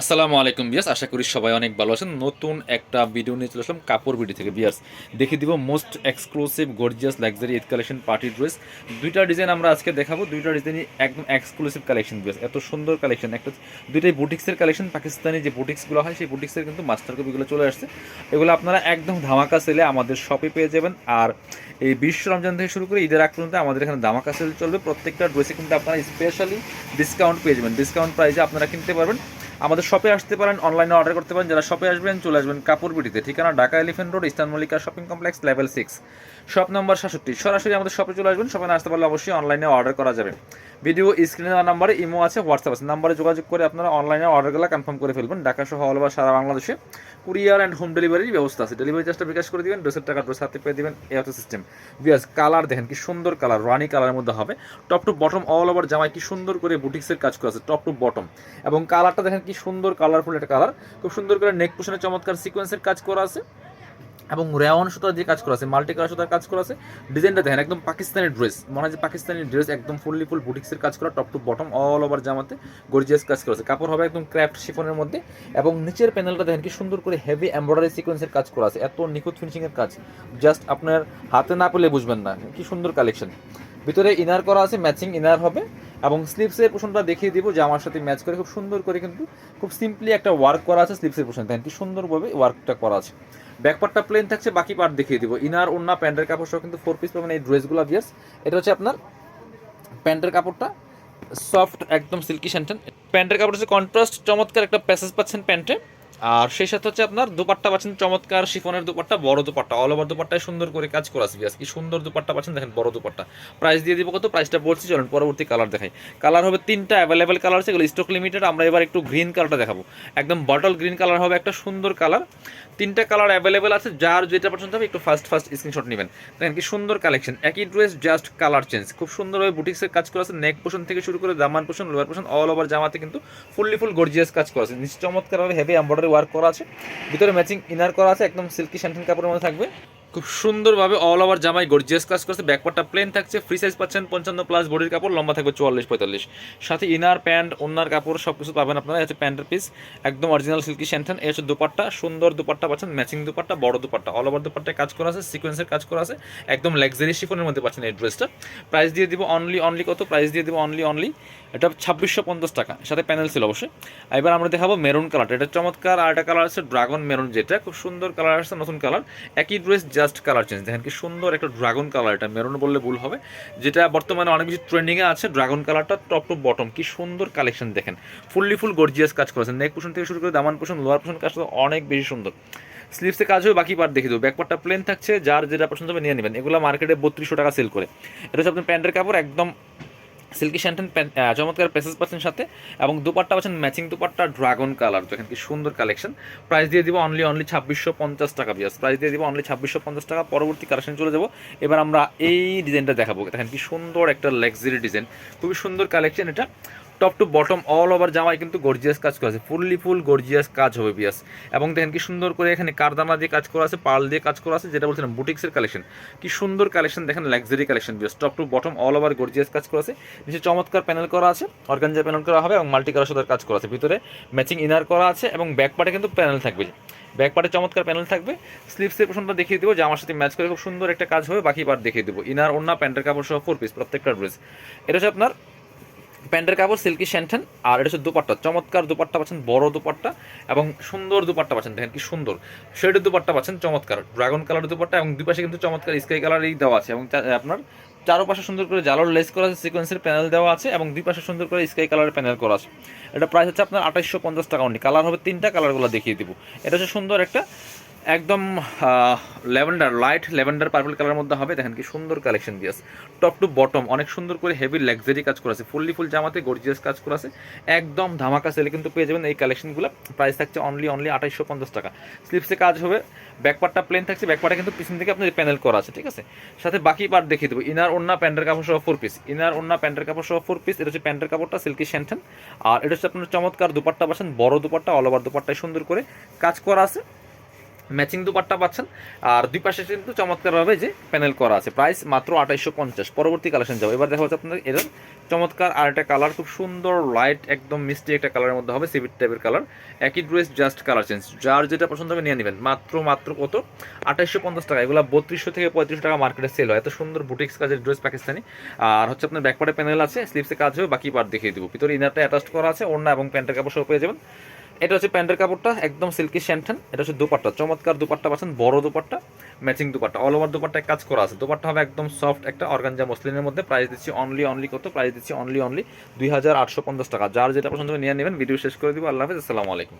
আসসালামু আলাইকুম বিয়াস আশা করি সবাই অনেক ভালো আছেন। নতুন একটা ভিডিও নিয়ে চলে আসলাম কাপড় ভিডিও থেকে। বিয়াস দেখে দিব most exclusive gorgeous luxury Eid collection party dress দুইটা ডিজাইন আমরা আজকে দেখাবো। দুইটা ডিজাইনই একদম এক্সক্লুসিভ কালেকশন বিয়াস এত সুন্দর কালেকশন একটা দুইটাই বুটিক্সের কালেকশন পাকিস্তানি যে বুটিক্সগুলো হয়, সেই বুটিক্সের কিন্তু মাস্টার কপিগুলো চলে আসছে। এগুলো আপনারা একদম ধামাকা সেলে আমাদের শপে পেয়ে যাবেন। আর এই বিশ্ব রমজান থেকে শুরু করে ঈদের আগ পর্যন্ত আমাদের এখানে ধামাকা সেল চলবে। প্রত্যেকটা ড্রেসে কিন্তু আপনারা স্পেশালি ডিসকাউন্ট পেয়ে যাবেন। ডিসকাউন্ট প্রাইসে আপনারা কিনতে পারবেন। আমাদের শপে আসতে পারেন অনলাইনে অর্ডার করতে পারেন। যারা শপে আসবেন, চলে আসবেন কাপড়বিটিতে ঠিকানা Dhaka elephant road eastern Mallika shopping complex level six shop number সাতষট্টি। সরাসরি আমাদের শপে চলে আসবেন। শপে আসতে পারলে অবশ্যই অনলাইনে অর্ডার করা যাবে। ভিডিও স্ক্রিনে দেওয়া নাম্বারে ইমো আছে হোয়াটসঅ্যাপ আছে। নাম্বারে যোগাযোগ করে আপনারা অনলাইনে অর্ডারগুলো কনফার্ম করে ফেলবেন। ঢাকা সহ অল ওভার সারা বাংলাদেশে। কুরিয়ার অ্যান্ড হোম ডেলিভারির ব্যবস্থা আছে। ডেলিভারি চার্জটা বিকাশ করে দিবেন ড্রেসের টাকা ড্রেস হাতে পেয়ে দিবেন। এই হচ্ছে সিস্টেম বিয়াস কালার দেখেন কি সুন্দর কালার রানি কালারের মধ্যে হবে। Top to bottom all over জামায় কি সুন্দর করে বুটিক্সের কাজ করা আছে টপ টু বটম এবং কালারটা দেখেন কি সুন্দর কালারফুল একটা কালার খুব সুন্দর করে নেক পোশনে চমৎকার সিকোয়েন্সের কাজ করা আছে। এবং রেওয়ান সুতার যে কাজ করা আছে মাল্টি কালার সুতার কাজ করা আছে। ডিজাইনটা দেখেন, একদম পাকিস্তানি ড্রেস মনে হয় যে পাকিস্তানি ড্রেস একদম ফুললি ফুল বুটিক্সের কাজ করা top to bottom all over জামাতে গর্জিয়াস কাজ করা আছে। কাপড় হবে একদম ক্র্যাফট শিফনের মধ্যে। এবং নিচের প্যানেলটা দেখেন কি সুন্দর করে হেভি এমব্রয়ডারি সিকোয়েন্সের কাজ করা আছে। এত নিখুঁত ফিনিশিংয়ের কাজ। জাস্ট আপনার হাতে না পেলে বুঝবেন না। কি সুন্দর কালেকশন ভিতরে ইনার করা আছে ম্যাচিং ইনার হবে। এবং স্লিপসের পোষণটা দেখিয়ে দিব যে আমার সাথে ম্যাচ করে খুব সুন্দর করে কিন্তু খুব সিম্পলি একটা ওয়ার্ক করা আছে স্লিপসের দেখেন কি সুন্দরভাবে ওয়ার্কটা করা আছে। ব্যাকপার্টটা প্লেন থাকছে, বাকি পার্ট দেখিয়ে দিব। ইনার ওন্না প্যান্টের কাপড় সহ কিন্তু ফোর পিস পাবেন এই ড্রেসগুলো বিয়ার্স এটা হচ্ছে আপনার প্যান্টের কাপড়টা। সফট একদম সিল্কি স্যান্টেন প্যান্টের কাপড় হচ্ছে কন্ট্রাস্ট চমৎকার একটা প্যাসেজ পাচ্ছেন প্যান্টে। আর সেই সাথে হচ্ছে আপনার দুপাট্টা পাচ্ছেন, চমৎকার শিফনের দুপাট্টা, বড় দুপাট্টা অল ওভার দুপাট্টায় সুন্দর করে কাজ করা আছে কি সুন্দর দুপাট্টা পাচ্ছেন, দেখেন বড় দুপাট্টা। প্রাইস দিয়ে দিব কত? প্রাইসটা বলছি, চলেন পরবর্তী কালার দেখাই। কালার হবে তিনটা অ্যাভেলেবেল কালার আছে এগুলো স্টক লিমিটেড আমরা এবার একটু গ্রিন কালারটা দেখাবো। একদম বটল গ্রিন কালার হবে একটা সুন্দর কালার তিনটা কালার অ্যাভেলেবেল আছে, যার যেটা পছন্দ হবে, একটু ফার্স্ট ফার্স্ট স্ক্রিনশট নেবেন। দেখেন কি সুন্দর কালেকশন একই ড্রেস জাস্ট কালার চেঞ্জ খুব সুন্দরভাবে বুটিক্সের কাজ করা আছে নেক পোষণ থেকে শুরু করে দামান পোষণ লোয়ার পোষণ অল ওভার জামাতে কিন্তু ফুললি ফুল গর্জিয়াস কাজ করা আছে। নিচে চমৎকারভাবে হেভি এম্বয়ডারি ওয়ার্ক করা আছে। ভিতরে ম্যাচিং ইনার করা আছে একদম সিল্কি শ্যান্টেন কাপড়ের মধ্যে থাকবে। খুব সুন্দরভাবে অল ওভার জামাই গর্জিয়াস কাজ করছে ব্যাকপার্টটা প্লেন থাকছে ফ্রি সাইজ পাচ্ছেন পঞ্চান্ন প্লাস বডির কাপড়, লম্বা থাকবে চুয়াল্লিশ, পঁয়তাল্লিশ। সাথে ইনার প্যান্ট ওনার কাপড় সব কিছু পাবেন আপনারা হচ্ছে প্যান্টের পিস একদম অরিজিনাল সিল্কি শ্যান্টেন এই হচ্ছে দুপাট্টা, সুন্দর দুপাট্টা পাচ্ছেন ম্যাচিং দুপাট্টা, বড় দুপাট্টা অল ওভার দুপাট্টায় কাজ করা আছে সিকোয়েন্সের কাজ করা আছে, একদম লাক্সারি শিফনের মধ্যে পাচ্ছেন এই ড্রেসটা প্রাইস দিয়ে দিব অনলি অনলি কত? প্রাইস দিয়ে দিব অনলি অনলি এটা ছাব্বিশশো পঞ্চাশ টাকা সাথে প্যানেল ছিল অবশ্যই। এবার আমরা দেখাবো মেরুন কালারটা এটা চমৎকার আর একটা কালার আছে ড্রাগন মেরুন যেটা, খুব সুন্দর কালার আসছে, নতুন কালার একই ড্রেস জাস্ট কালার চেঞ্জ দেখেন কি সুন্দর একটা ড্রাগন কালার এটা মেরুন বললে ভুল হবে। যেটা বর্তমানে অনেক বেশি ট্রেন্ডিংয়ে আছে ড্রাগন কালারটা টপ টু বটম কি সুন্দর কালেকশন দেখেন। ফুললি ফুল গর্জিয়াস কাজ করেছেন। নেক পোষণ থেকে শুরু করে দামান পোষণ লোয়ার পোষণ কাজ অনেক বেশি সুন্দর। স্লিপসে কাজ হবে বাকি পার্ট দেখে দেবো। ব্যাকপার্টটা প্লেন থাকছে, যার যেটা পছন্দ হবে নিয়ে নেবেন। এগুলো মার্কেটে বত্রিশশো টাকা সেল করে। এটা হচ্ছে আপনার প্যান্টের কাপড়, একদম সিল্কি শ্যান্টেন চমৎকার প্রেসেস পাচ্ছেন সাথে, এবং দুপাট্টা পাচ্ছেন ম্যাচিং দুপাট্টা ড্রাগন কালার। দেখেন কি সুন্দর কালেকশন। প্রাইস দিয়ে দিব অনলি অনলি ছাব্বিশশো পঞ্চাশ টাকা বিয়াস প্রাইস দিয়ে দিব অনলি ছাব্বিশশো পঞ্চাশ টাকা। পরবর্তী কালেকশন চলে যাব। এবার আমরা এই ডিজাইনটা দেখাবো। দেখেন কি সুন্দর একটা লাক্সারি ডিজাইন খুবই সুন্দর কালেকশন এটা। Top to bottom all over জামায় কিন্তু গর্জিয়াস কাজ করা আছে। ফুললি ফুল গর্জিয়াস কাজ হবে বিয়াস। এবং দেখেন কি সুন্দর করে এখানে কারদানা দিয়ে কাজ করা আছে পাল দিয়ে কাজ করা আছে, যেটা বলছিলাম বুটিক্সের কালেকশন কি সুন্দর কালেকশন দেখেন luxury collection Beas. Top to bottom all over gorgeous কাজ করা আছে। নিচে চমৎকার প্যানেল করা আছে অর্গানজা প্যানেল করা হবে এবং মাল্টি কালার সাথে কাজ করা আছে। ভিতরে ম্যাচিং ইনার করা আছে এবং ব্যাক পার্টে কিন্তু প্যানেল থাকবে। ব্যাক পার্টে চমৎকার প্যানেল থাকবে। স্লিভসের পোশনটা দেখিয়ে দেবো আমার সাথে ম্যাচ করে খুব সুন্দর একটা কাজ হবে, বাকি পার্ট দেখিয়ে দেবো। ইনার অন্য প্যান্টের কাপড় সহ ফোর পিস প্রত্যেকটা ড্রেস এটা হচ্ছে আপনার প্যান্টের কাপড়, সিল্কি শ্যান্টেন আর এটা হচ্ছে দুপাট্টা। চমৎকার দুপাট্টা পাচ্ছেন, বড় দুপাট্টা এবং সুন্দর দুপাট্টা পাচ্ছেন। দেখেন কি সুন্দর। শেডের দুপাট্টা পাচ্ছেন, চমৎকার। ড্রাগন কালার দুপাট্টা এবং দুপাশে কিন্তু চমৎকার স্কাই কালারই দেওয়া আছে এবং আপনার চারোপাশে সুন্দর করে জালোর লেস করা আছে, সিকোয়েন্সের প্যানেল দেওয়া আছে এবং দুই পাশে সুন্দর করে স্কাই কালারের প্যানেল করা আছে। এটা প্রাইস হচ্ছে আপনার আঠাইশশো পঞ্চাশ টাকা অনলি কালার হবে তিনটা, কালারগুলো দেখিয়ে দিব। এটা হচ্ছে সুন্দর একটা একদম ল্যাভেন্ডার, লাইট ল্যাভেন্ডার পার্পল কালারের মধ্যে হবে। দেখেন কি সুন্দর কালেকশন দিয়েছে টপ টু বটম অনেক সুন্দর করে হেভি লাক্সারি কাজ করা আছে। ফুললি ফুল জামাতে গর্জিয়াস কাজ করা আছে। একদম ধামাকা সেলে কিন্তু পেয়ে যাবেন এই কালেকশনগুলো প্রাইস থাকছে অনলি অনলি আঠাইশশো পঞ্চাশ টাকা। স্লিপসে কাজ হবে। ব্যাকপার্টটা প্লেন থাকছে। ব্যাকপার্টে কিন্তু পিছন থেকে আপনার প্যানেল করা আছে, ঠিক আছে? সাথে বাকি পার্ট দেখিয়ে দেবো। ইনার ওন্না প্যান্টের কাপড় সহ ফোর পিস ইনার ওন্না প্যান্টের কাপড় সহ ফোর পিস এটা হচ্ছে প্যান্টের কাপড়টা সিল্কি শ্যান্টেন আর এটা হচ্ছে আপনার চমৎকার দুপাট্টা পাচ্ছেন বড় দুপাট্টা অল ওভার দুপাট্টায় সুন্দর করে কাজ করা আছে। ম্যাচিং দুপাট্টা পাচ্ছেন। আর দুই পাশে কিন্তু চমৎকারভাবে যে প্যানেল করা আছে। প্রাইস মাত্র আঠাইশশো পঞ্চাশ। পরবর্তী কালেকশন যাব। এবার দেখা হচ্ছে আপনাদের এর চমৎকার আর একটা কালার, খুব সুন্দর লাইট একদম মিষ্টি একটা কালারের মধ্যে হবে সিভিট টাইপের কালার। একই ড্রেস জাস্ট কালার চেঞ্জ যার যেটা পছন্দ হবে নিয়ে নেবেন। মাত্র মাত্র কত? আঠাইশশো পঞ্চাশ টাকা। এগুলো বত্রিশশো থেকে পঁয়ত্রিশশো টাকা মার্কেটে সেল হয়। এত সুন্দর বুটিক্স কাজের ড্রেস পাকিস্তানি। আর হচ্ছে আপনার ব্যাকপার্টে প্যানেল আছে। স্লিপসে কাজ হবে, বাকি পার্ট দেখিয়ে দেবো। ভিতরে ইনারটা অ্যাটাচ করা আছে, ওড়না এবং প্যান্টের কাপড় সহ পেয়ে যাবেন। এটা হচ্ছে প্যান্টের কাপড়টা, একদম সিল্কি শ্যান্টান এটা হচ্ছে দুপাট্টা, চমৎকার দুপাট্টা পাচ্ছেন, বড় dupatta matching dupatta. All over dupatta কাজ করা আছে। দুপাট্টা হবে একদম সফট একটা অর্গানজা মসলিনের মধ্যে। প্রাইস দিচ্ছি অনলি অনলি কত? প্রাইস দিচ্ছি অনলি অনলি দুই হাজার আটশো পঞ্চাশ টাকা। যার যেটা পছন্দ নিয়ে নেবেন। ভিডিও শেষ করে দিব। আল্লাহ হাফিজ। আসসালামু আলাইকুম।